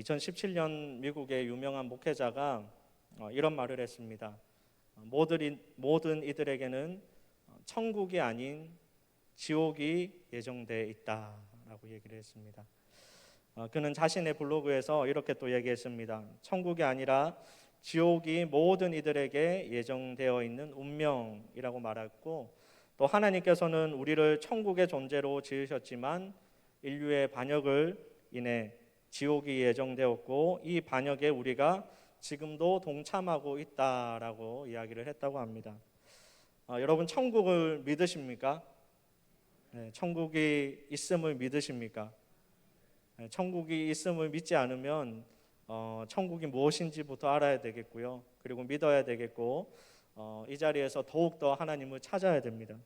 2017년 미국의 유명한 목회자가 어, 이런 말을 했습니다. 어, 모든 이들에게는 어, 천국이 아닌 지옥이 예정돼 있다라고 얘기를 했습니다. 어, 그는 자신의 블로그에서 이렇게 또 얘기했습니다. 천국이 아니라 지옥이 모든 이들에게 예정되어 있는 운명이라고 말했고 또 하나님께서는 우리를 천국의 존재로 지으셨지만 인류의 반역을 인해 지옥이 예정되었고 이 반역에 우리가 지금도 동참하고 있다라고 이야기를 했다고 합니다. 어, 여러분 천국을 믿으십니까? 네, 천국이 있음을 믿으십니까? 네, 천국이 있음을 믿지 않으면 어, 천국이 무엇인지부터 알아야 되겠고요. 그리고 믿어야 되겠고 어, 이 자리에서 더욱 더 하나님을 찾아야 됩니다.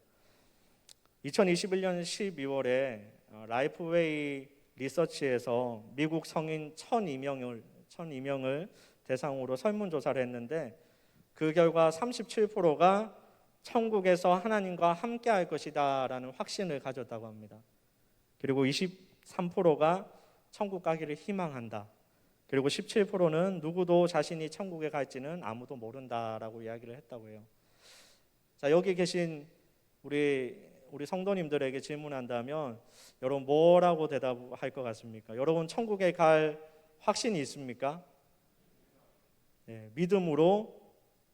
2021년 12월에 어, 라이프웨이 리서치에서 미국 성인 1,002명을 1,002명을 대상으로 설문 조사를 했는데 그 결과 37%가 천국에서 하나님과 함께 할 것이다라는 확신을 가졌다고 합니다. 그리고 23%가 천국 가기를 희망한다. 그리고 17%는 누구도 자신이 천국에 갈지는 아무도 모른다라고 이야기를 했다고 해요. 자, 여기 계신 우리 우리 성도님들에게 질문한다면 여러분 뭐라고 대답할 것 같습니까? 여러분 천국에 갈 확신이 있습니까? 네, 믿음으로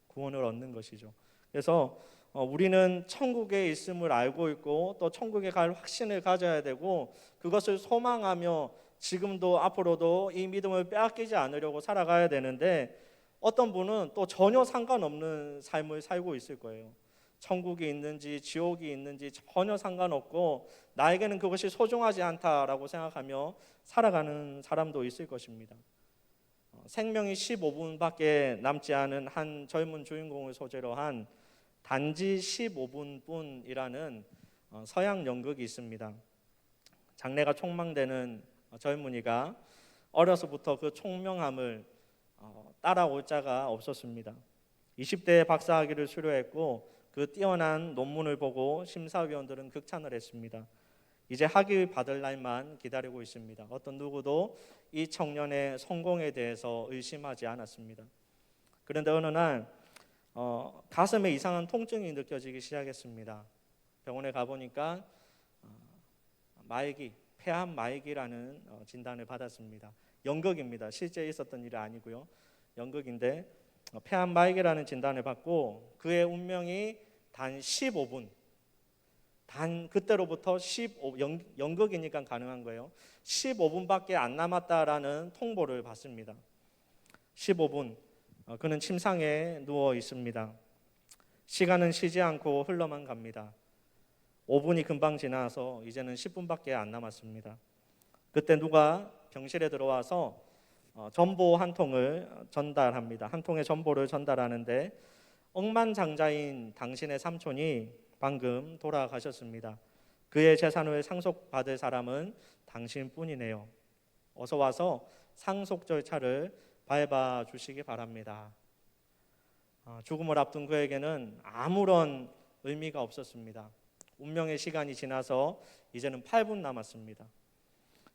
구원을 얻는 것이죠. 그래서 어, 우리는 천국에 있음을 알고 있고 또 천국에 갈 확신을 가져야 되고 그것을 소망하며 지금도 앞으로도 이 믿음을 빼앗기지 않으려고 살아가야 되는데 어떤 분은 또 전혀 상관없는 삶을 살고 있을 거예요. 천국이 있는지 지옥이 있는지 전혀 상관없고 나에게는 그것이 소중하지 않다라고 생각하며 살아가는 사람도 있을 것입니다. 어, 생명이 15분밖에 남지 않은 한 젊은 주인공을 소재로 한 단지 15분뿐이라는 어, 서양 연극이 있습니다. 장래가 촉망되는 어, 젊은이가 어려서부터 그 총명함을 어, 따라올 자가 없었습니다. 20대에 박사학위를 수료했고 그 뛰어난 논문을 보고 심사위원들은 극찬을 했습니다. 이제 학위 받을 날만 기다리고 있습니다. 어떤 누구도 이 청년의 성공에 대해서 의심하지 않았습니다. 그런데 어느 날 어, 가슴에 이상한 통증이 느껴지기 시작했습니다. 병원에 가보니까 어, 마이기, 폐암 마이기라는 어, 진단을 받았습니다. 연극입니다. 실제 있었던 일이 아니고요. 연극인데 어, 폐암 마이기라는 진단을 받고 그의 운명이 단 15분 단 그때로부터 15 연, 연극이니까 가능한 거예요. 15분밖에 안 남았다라는 통보를 받습니다. 15분 어, 그는 침상에 누워 있습니다. 시간은 쉬지 않고 흘러만 갑니다. 5분이 금방 지나서 이제는 10분밖에 안 남았습니다. 그때 누가 병실에 들어와서 어, 전보 한 통을 전달합니다. 한 통의 전보를 전달하는데 억만장자인 당신의 삼촌이 방금 돌아가셨습니다. 그의 재산을 상속받을 사람은 당신뿐이네요. 어서 와서 상속 절차를 밟아 주시기 바랍니다. 어, 죽음을 앞둔 그에게는 아무런 의미가 없었습니다. 운명의 시간이 지나서 이제는 8분 남았습니다.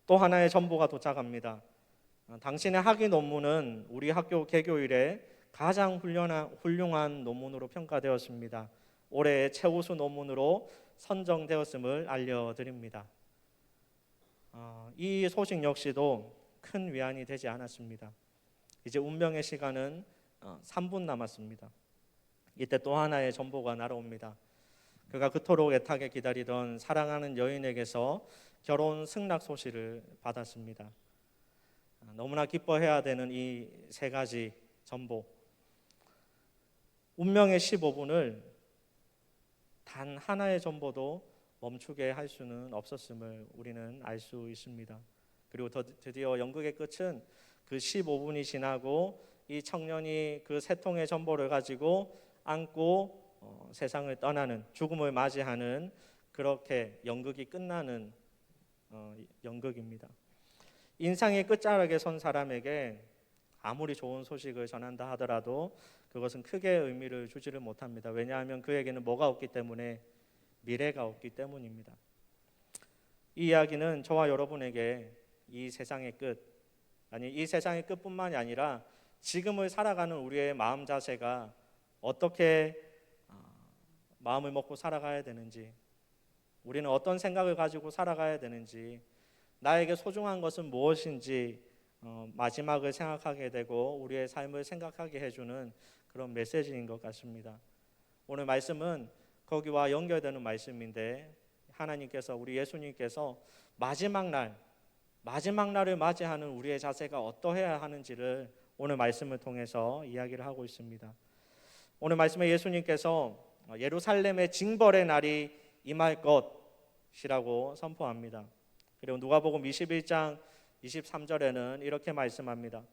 또 하나의 전보가 도착합니다. 어, 당신의 학위 논문은 우리 학교 개교 이래 가장 훌륭한, 훌륭한 논문으로 평가되었습니다. 올해의 최우수 논문으로 선정되었음을 알려드립니다. 어, 이 소식 역시도 큰 위안이 되지 않았습니다. 이제 운명의 시간은 어, 3분 남았습니다. 이때 또 하나의 전보가 날아옵니다. 그가 그토록 애타게 기다리던 사랑하는 여인에게서 결혼 승낙 소식을 받았습니다. 아, 너무나 기뻐해야 되는 이 세 가지 전보. 운명의 15분을 단 하나의 전보도 멈추게 할 수는 없었음을 우리는 알 수 있습니다. 그리고 더 드디어 연극의 끝은 그 15분이 지나고 이 청년이 그 세 통의 전보를 가지고 안고 어, 세상을 떠나는 죽음을 맞이하는 그렇게 연극이 끝나는 어, 연극입니다. 인상의 끝자락에 선 사람에게 아무리 좋은 소식을 전한다 하더라도 그것은 크게 의미를 주지를 못합니다. 왜냐하면 그에게는 뭐가 없기 때문에 미래가 없기 때문입니다. 이 이야기는 저와 여러분에게 이 세상의 끝, 아니 이 세상의 끝뿐만이 아니라 지금을 살아가는 우리의 마음 자세가 어떻게 아, 마음을 먹고 살아가야 되는지 우리는 어떤 생각을 가지고 살아가야 되는지 나에게 소중한 것은 무엇인지 어, 마지막을 생각하게 되고 우리의 삶을 생각하게 해주는 그런 메시지인 것 같습니다. 오늘 말씀은 거기와 연결되는 말씀인데 하나님께서 우리 예수님께서 마지막 날 마지막 날을 맞이하는 우리의 자세가 어떠해야 하는지를 오늘 말씀을 통해서 이야기를 하고 있습니다. 오늘 말씀에 예수님께서 예루살렘의 징벌의 날이 임할 것이라고 선포합니다. 그리고 누가복음 21장 23절에는 이렇게 말씀합니다.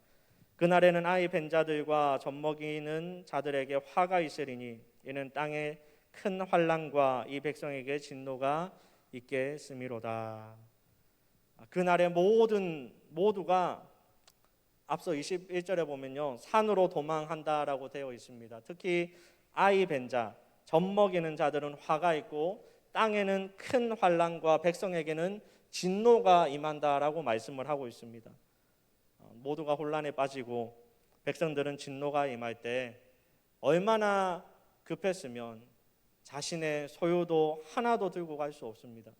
그날에는 아이 벤 자들과 젖먹이는 자들에게 화가 있으리니 이는 땅에 큰 환란과 이 백성에게 진노가 있겠음이로다. 그날의 모든 모두가 앞서 21절에 보면요 산으로 도망한다라고 되어 있습니다. 특히 아이 벤자 젖먹이는 자들은 화가 있고 땅에는 큰 환란과 백성에게는 진노가 임한다라고 말씀을 하고 있습니다. 어, 모두가 혼란에 빠지고 백성들은 진노가 임할 때 얼마나 급했으면 자신의 소유도 하나도 들고 갈 수 없습니다.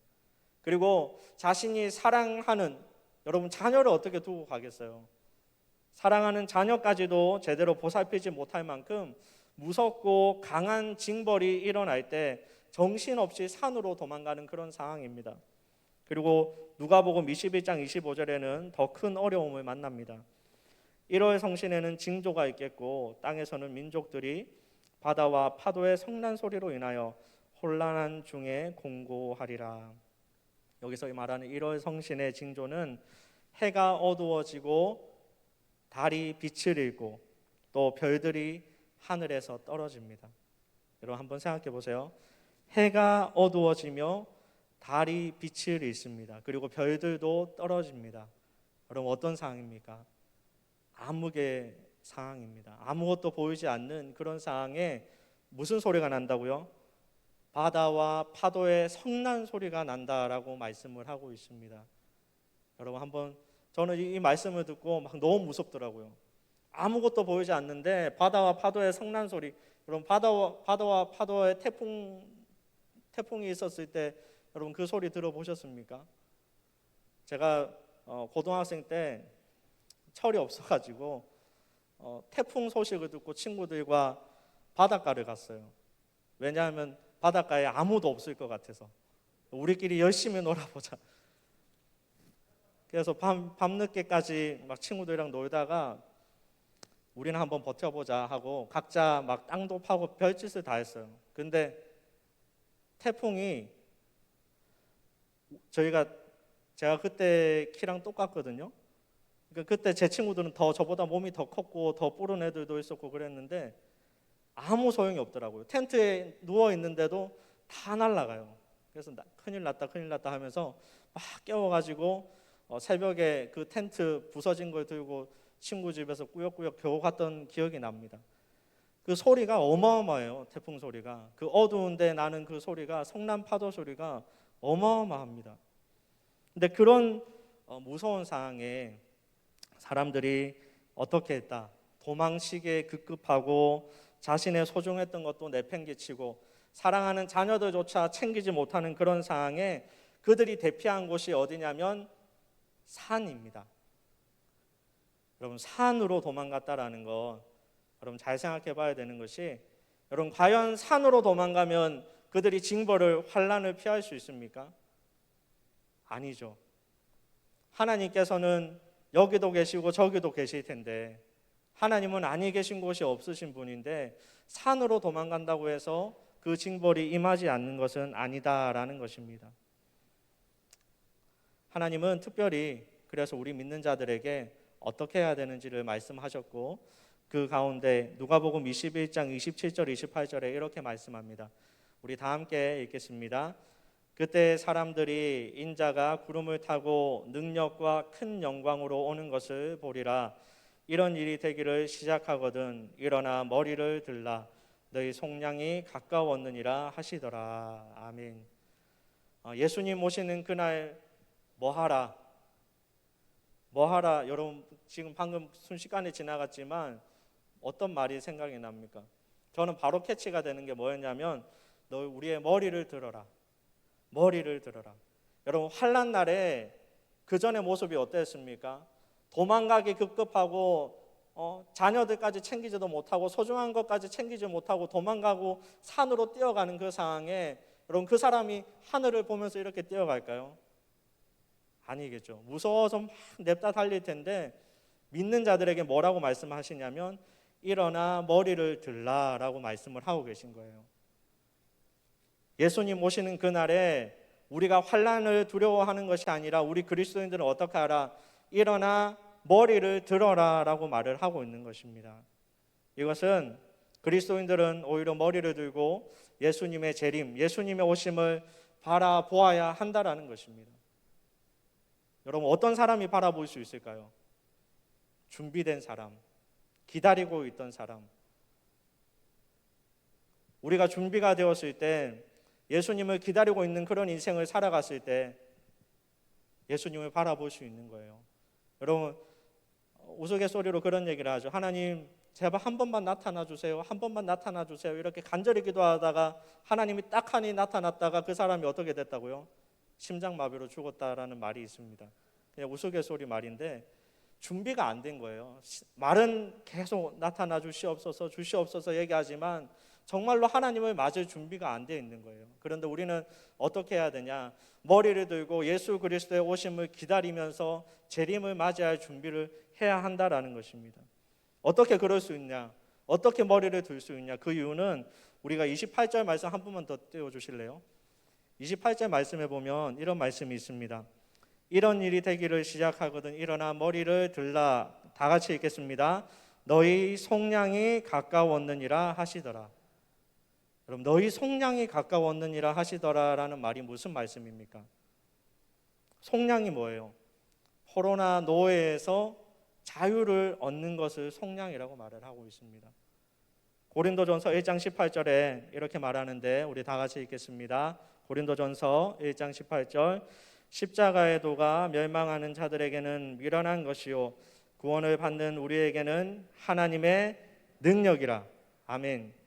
그리고 자신이 사랑하는 여러분 자녀를 어떻게 두고 가겠어요? 사랑하는 자녀까지도 제대로 보살피지 못할 만큼 무섭고 강한 징벌이 일어날 때 정신없이 산으로 도망가는 그런 상황입니다. 그리고 누가복음 21장 25절에는 더 큰 어려움을 만납니다. 1월 성신에는 징조가 있겠고 땅에서는 민족들이 바다와 파도의 성난 소리로 인하여 혼란한 중에 공고하리라. 여기서 말하는 1월 성신의 징조는 해가 어두워지고 달이 빛을 잃고 또 별들이 하늘에서 떨어집니다. 여러분 한번 생각해 보세요. 해가 어두워지며 달이 빛을 잃습니다. 그리고 별들도 떨어집니다. 여러분 어떤 상황입니까? 암흑의 상황입니다. 아무것도 보이지 않는 그런 상황에 무슨 소리가 난다고요? 바다와 파도의 성난 소리가 난다라고 말씀을 하고 있습니다. 여러분 한번 저는 이 말씀을 듣고 막 너무 무섭더라고요. 아무것도 보이지 않는데 바다와 파도의 성난 소리. 여러분 바다와 바다와 파도의 태풍 태풍이 있었을 때 여러분 그 소리 들어보셨습니까? 제가 어, 고등학생 때 철이 없어가지고 어, 태풍 소식을 듣고 친구들과 바닷가를 갔어요. 왜냐하면 바닷가에 아무도 없을 것 같아서 우리끼리 열심히 놀아보자. 그래서 밤 밤늦게까지 막 친구들이랑 놀다가 우리는 한번 버텨보자 하고 각자 막 땅도 파고 별짓을 다 했어요. 근데 태풍이 저희가 제가 그때 키랑 똑같거든요. 그러니까 그때 제 친구들은 더 저보다 몸이 더 컸고 더 뿌른 애들도 있었고 그랬는데 아무 소용이 없더라고요. 텐트에 누워 있는데도 다 날아가요. 그래서 나, 큰일 났다, 큰일 났다 하면서 막 깨워가지고 어, 새벽에 그 텐트 부서진 걸 들고 친구 집에서 꾸역꾸역 겨우 갔던 기억이 납니다. 그 소리가 어마어마해요. 태풍 소리가. 그 어두운데 나는 그 소리가 성난 파도 소리가 어마어마합니다. 근데 그런 어, 무서운 상황에 사람들이 어떻게 했다? 도망치기에 급급하고 자신의 소중했던 것도 내팽개치고 사랑하는 자녀들조차 챙기지 못하는 그런 상황에 그들이 대피한 곳이 어디냐면 산입니다. 여러분 산으로 도망갔다라는 거 여러분 잘 생각해 봐야 되는 것이 여러분 과연 산으로 도망가면 그들이 징벌을 환란을 피할 수 있습니까? 아니죠. 하나님께서는 여기도 계시고 저기도 계실 텐데 하나님은 아니 계신 곳이 없으신 분인데 산으로 도망간다고 해서 그 징벌이 임하지 않는 것은 아니다라는 것입니다. 하나님은 특별히 그래서 우리 믿는 자들에게 어떻게 해야 되는지를 말씀하셨고 그 가운데 누가복음 21장 27절 28절에 이렇게 말씀합니다. 우리 다 함께 읽겠습니다. 그때 사람들이 인자가 구름을 타고 능력과 큰 영광으로 오는 것을 보리라. 이런 일이 되기를 시작하거든 일어나 머리를 들라 너희 속량이 가까웠느니라 하시더라. 아멘. 어, 예수님 오시는 그날 뭐 하라? 뭐 하라 여러분 지금 방금 순식간에 지나갔지만 어떤 말이 생각이 납니까? 저는 바로 캐치가 되는 게 뭐였냐면 너 우리의 머리를 들어라. 머리를 들어라. 여러분 환란 날에 그 전의 모습이 어땠습니까? 도망가기 급급하고 어, 자녀들까지 챙기지도 못하고 소중한 것까지 챙기지 못하고 도망가고 산으로 뛰어가는 그 상황에 여러분 그 사람이 하늘을 보면서 이렇게 뛰어갈까요? 아니겠죠. 무서워서 막 냅다 달릴 텐데 믿는 자들에게 뭐라고 말씀하시냐면 일어나 머리를 들라라고 말씀을 하고 계신 거예요. 예수님 오시는 그날에 우리가 환란을 두려워하는 것이 아니라 우리 그리스도인들은 어떻게 하라? 일어나 머리를 들어라라고 말을 하고 있는 것입니다. 이것은 그리스도인들은 오히려 머리를 들고 예수님의 재림, 예수님의 오심을 바라보아야 한다라는 것입니다. 여러분 어떤 사람이 바라볼 수 있을까요? 준비된 사람, 기다리고 있던 사람. 우리가 준비가 되었을 때 예수님을 기다리고 있는 그런 인생을 살아갔을 때 예수님을 바라볼 수 있는 거예요. 여러분 우스갯소리로 그런 얘기를 하죠. 하나님 제발 한 번만 나타나 주세요. 한 번만 나타나 주세요. 이렇게 간절히 기도하다가 하나님이 딱 하니 나타났다가 그 사람이 어떻게 됐다고요? 심장마비로 죽었다라는 말이 있습니다. 그냥 우스갯소리 말인데 준비가 안 된 거예요. 말은 계속 나타나 주시옵소서 주시옵소서 얘기하지만 정말로 하나님을 맞을 준비가 안돼 있는 거예요. 그런데 우리는 어떻게 해야 되냐? 머리를 들고 예수 그리스도의 오심을 기다리면서 재림을 맞이할 준비를 해야 한다라는 것입니다. 어떻게 그럴 수 있냐? 어떻게 머리를 들 수 있냐? 그 이유는 우리가 28절 말씀 한 번만 더 띄워 주실래요? 28절 말씀에 보면 이런 말씀이 있습니다. 이런 일이 되기를 시작하거든 일어나 머리를 들라 다 같이 읽겠습니다. 너희 속량이 가까웠느니라 하시더라. 여러분 너희 속량이 가까웠느니라 하시더라라는 말이 무슨 말씀입니까? 속량이 뭐예요? 코로나 노예에서 자유를 얻는 것을 속량이라고 말을 하고 있습니다. 고린도전서 1장 18절에 이렇게 말하는데 우리 다 같이 읽겠습니다. 고린도전서 1장 18절 십자가의 도가 멸망하는 자들에게는 미련한 것이요 구원을 받는 우리에게는 하나님의 능력이라. 아멘.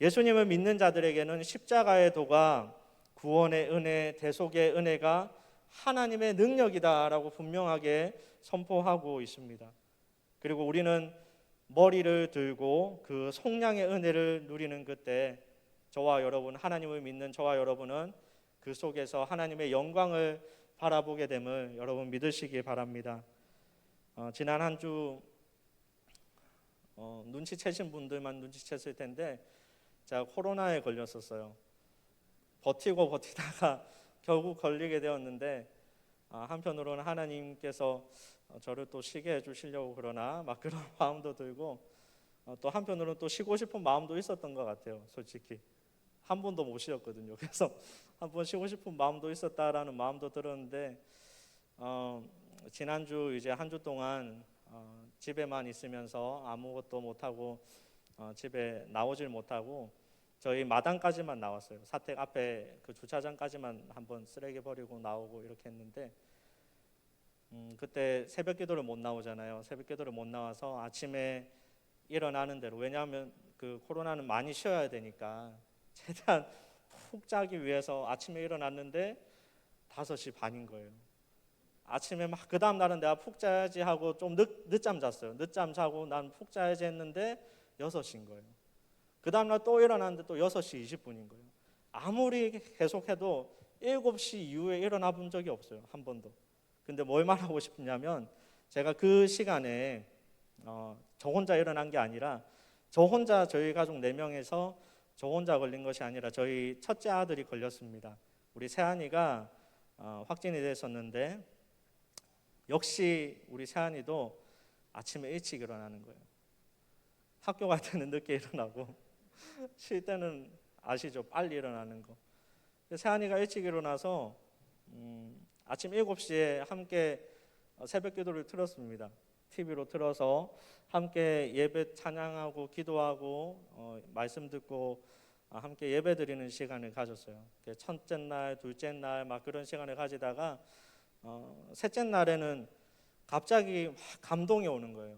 예수님을 믿는 자들에게는 십자가의 도가 구원의 은혜, 대속의 은혜가 하나님의 능력이다라고 분명하게 선포하고 있습니다. 그리고 우리는 머리를 들고 그 속량의 은혜를 누리는 그때 저와 여러분 하나님을 믿는 저와 여러분은 그 속에서 하나님의 영광을 바라보게 됨을 여러분 믿으시기 바랍니다. 어, 지난 한주 어, 눈치채신 분들만 눈치챘을 텐데 제가 코로나에 걸렸었어요. 버티고 버티다가 결국 걸리게 되었는데 아, 한편으로는 하나님께서 어, 저를 또 쉬게 해주시려고 그러나 막 그런 마음도 들고 어, 또 한편으로는 또 쉬고 싶은 마음도 있었던 것 같아요. 솔직히 한 번도 못 쉬었거든요. 그래서 한 번 쉬고 싶은 마음도 있었다라는 마음도 들었는데 어, 지난주 이제 한 주 동안 어, 집에만 있으면서 아무것도 못하고 어, 집에 나오질 못하고 저희 마당까지만 나왔어요. 사택 앞에 그 주차장까지만 한번 쓰레기 버리고 나오고 이렇게 했는데 음, 그때 새벽 기도를 못 나오잖아요. 새벽 기도를 못 나와서 아침에 일어나는 대로 왜냐하면 그 코로나는 많이 쉬어야 되니까 최대한 푹 자기 위해서 아침에 일어났는데 5시 반인 거예요. 아침에 막 그 다음 날은 내가 푹 자야지 하고 좀 늦, 늦잠 잤어요. 늦잠 자고 난 푹 자야지 했는데 6시인 거예요. 그 다음 날 또 일어났는데 또 6시 20분인 거예요. 아무리 계속해도 7시 이후에 일어나 본 적이 없어요. 한 번도. 근데 뭘 말하고 싶냐면 제가 그 시간에 어, 저 혼자 일어난 게 아니라 저 혼자 저희 가족 4명에서 저 혼자 걸린 것이 아니라 저희 첫째 아들이 걸렸습니다. 우리 세한이가 어, 확진이 됐었는데 역시 우리 세한이도 아침에 일찍 일어나는 거예요. 학교 갈 때는 늦게 일어나고 쉴 때는 아시죠? 빨리 일어나는 거. 세한이가 일찍 일어나서 음, 아침 7시에 함께 어, 새벽 기도를 틀었습니다. TV로 틀어서 함께 예배 찬양하고 기도하고 어, 말씀 듣고 어, 함께 예배 드리는 시간을 가졌어요. 첫째 날, 둘째 날 막 그런 시간을 가지다가 어, 셋째 날에는 갑자기 막 감동이 오는 거예요.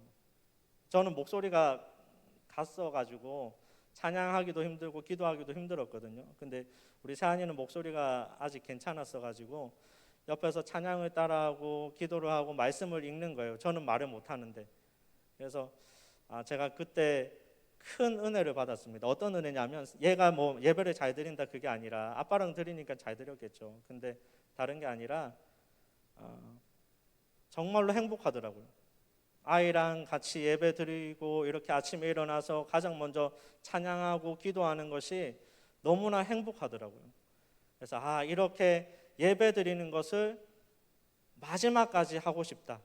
저는 목소리가 갔어가지고 찬양하기도 힘들고 기도하기도 힘들었거든요. 근데 우리 세안이는 목소리가 아직 괜찮았어가지고 옆에서 찬양을 따라하고 기도를 하고 말씀을 읽는 거예요. 저는 말을 못하는데 그래서 아, 제가 그때 큰 은혜를 받았습니다. 어떤 은혜냐면 얘가 뭐 예배를 잘 드린다 그게 아니라 아빠랑 드리니까 잘 드렸겠죠. 근데 다른 게 아니라 어, 정말로 행복하더라고요. 아이랑 같이 예배 드리고 이렇게 아침에 일어나서 가장 먼저 찬양하고 기도하는 것이 너무나 행복하더라고요. 그래서 아 이렇게 예배 드리는 것을 마지막까지 하고 싶다.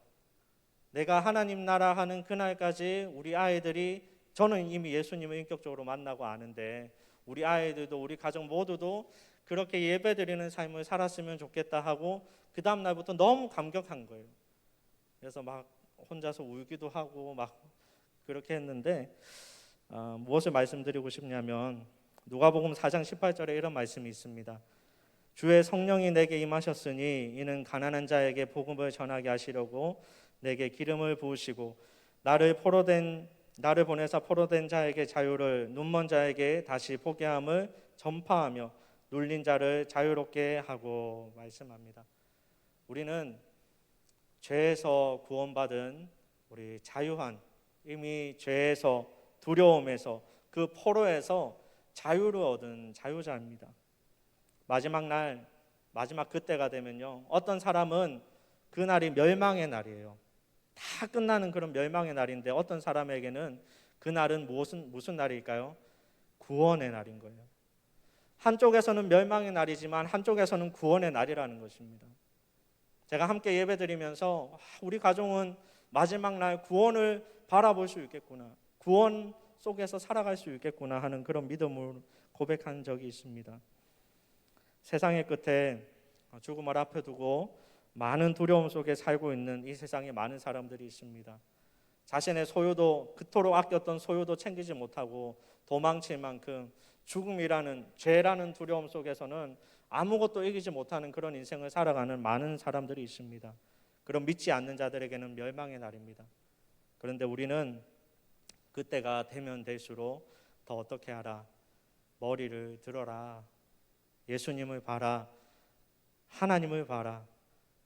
내가 하나님 나라 하는 그날까지 우리 아이들이 저는 이미 예수님을 인격적으로 만나고 아는데 우리 아이들도 우리 가족 모두도 그렇게 예배 드리는 삶을 살았으면 좋겠다 하고 그 다음 날부터 너무 감격한 거예요. 그래서 막 혼자서 울기도 하고 막 그렇게 했는데 어, 무엇을 말씀드리고 싶냐면 누가복음 4장 18절에 이런 말씀이 있습니다. 주의 성령이 내게 임하셨으니 이는 가난한 자에게 복음을 전하게 하시려고 내게 기름을 부으시고 나를 포로된 나를 보내사 포로된 자에게 자유를 눈먼 자에게 다시 보게 함을 전파하며 눌린 자를 자유롭게 하고 말씀합니다. 우리는 죄에서 구원받은 우리 자유한 이미 죄에서 두려움에서 그 포로에서 자유를 얻은 자유자입니다. 마지막 날 마지막 그때가 되면요. 어떤 사람은 그 날이 멸망의 날이에요. 다 끝나는 그런 멸망의 날인데 어떤 사람에게는 그 날은 무슨 무슨 날일까요? 구원의 날인 거예요. 한쪽에서는 멸망의 날이지만 한쪽에서는 구원의 날이라는 것입니다. 제가 함께 예배드리면서 아, 우리 가정은 마지막 날 구원을 바라볼 수 있겠구나. 구원 속에서 살아갈 수 있겠구나 하는 그런 믿음을 고백한 적이 있습니다. 세상의 끝에 죽음을 앞에 두고 많은 두려움 속에 살고 있는 이 세상에 많은 사람들이 있습니다. 자신의 소유도 그토록 아꼈던 소유도 챙기지 못하고 도망칠 만큼 죽음이라는 죄라는 두려움 속에서는 아무것도 이기지 못하는 그런 인생을 살아가는 많은 사람들이 있습니다. 그런 믿지 않는 자들에게는 멸망의 날입니다. 그런데 우리는 그때가 되면 될수록 더 어떻게 하라? 머리를 들어라. 예수님을 봐라. 하나님을 봐라.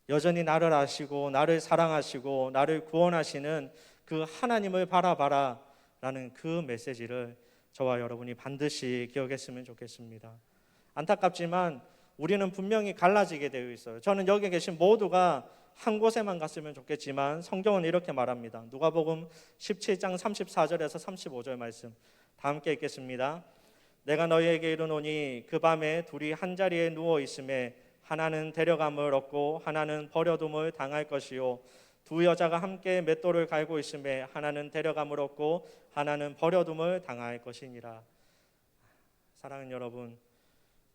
여전히 나를 아시고 나를 사랑하시고 나를 구원하시는 그 하나님을 바라봐라 라는 그 메시지를 저와 여러분이 반드시 기억했으면 좋겠습니다. 안타깝지만 우리는 분명히 갈라지게 되어 있어요. 저는 여기 계신 모두가 한 곳에만 갔으면 좋겠지만 성경은 이렇게 말합니다. 누가복음 17장 34절에서 35절 말씀 다 함께 읽겠습니다. 내가 너희에게 이르노니 그 밤에 둘이 한 자리에 누워 있음에 하나는 데려감을 얻고 하나는 버려둠을 당할 것이요 두 여자가 함께 맷돌을 갈고 있음에 하나는 데려감을 얻고 하나는 버려둠을 당할 것이니라. 사랑하는 여러분,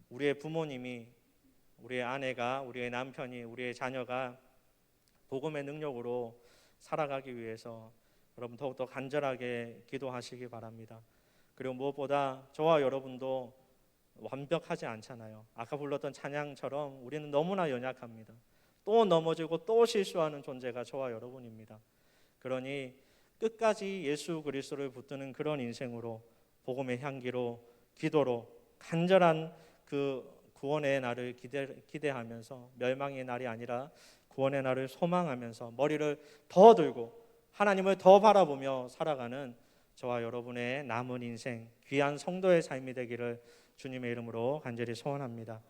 우리의 부모님이 우리의 아내가 우리의 남편이 우리의 자녀가 복음의 능력으로 살아가기 위해서 여러분 더욱더 간절하게 기도하시기 바랍니다. 그리고 무엇보다 저와 여러분도 완벽하지 않잖아요. 아까 불렀던 찬양처럼 우리는 너무나 연약합니다. 또 넘어지고 또 실수하는 존재가 저와 여러분입니다. 그러니 끝까지 예수 그리스도를 붙드는 그런 인생으로 복음의 향기로 기도로 간절한 그 구원의 날을 기대, 기대하면서 멸망의 날이 아니라 구원의 날을 소망하면서 머리를 더 들고 하나님을 더 바라보며 살아가는 저와 여러분의 남은 인생 귀한 성도의 삶이 되기를 주님의 이름으로 간절히 소원합니다.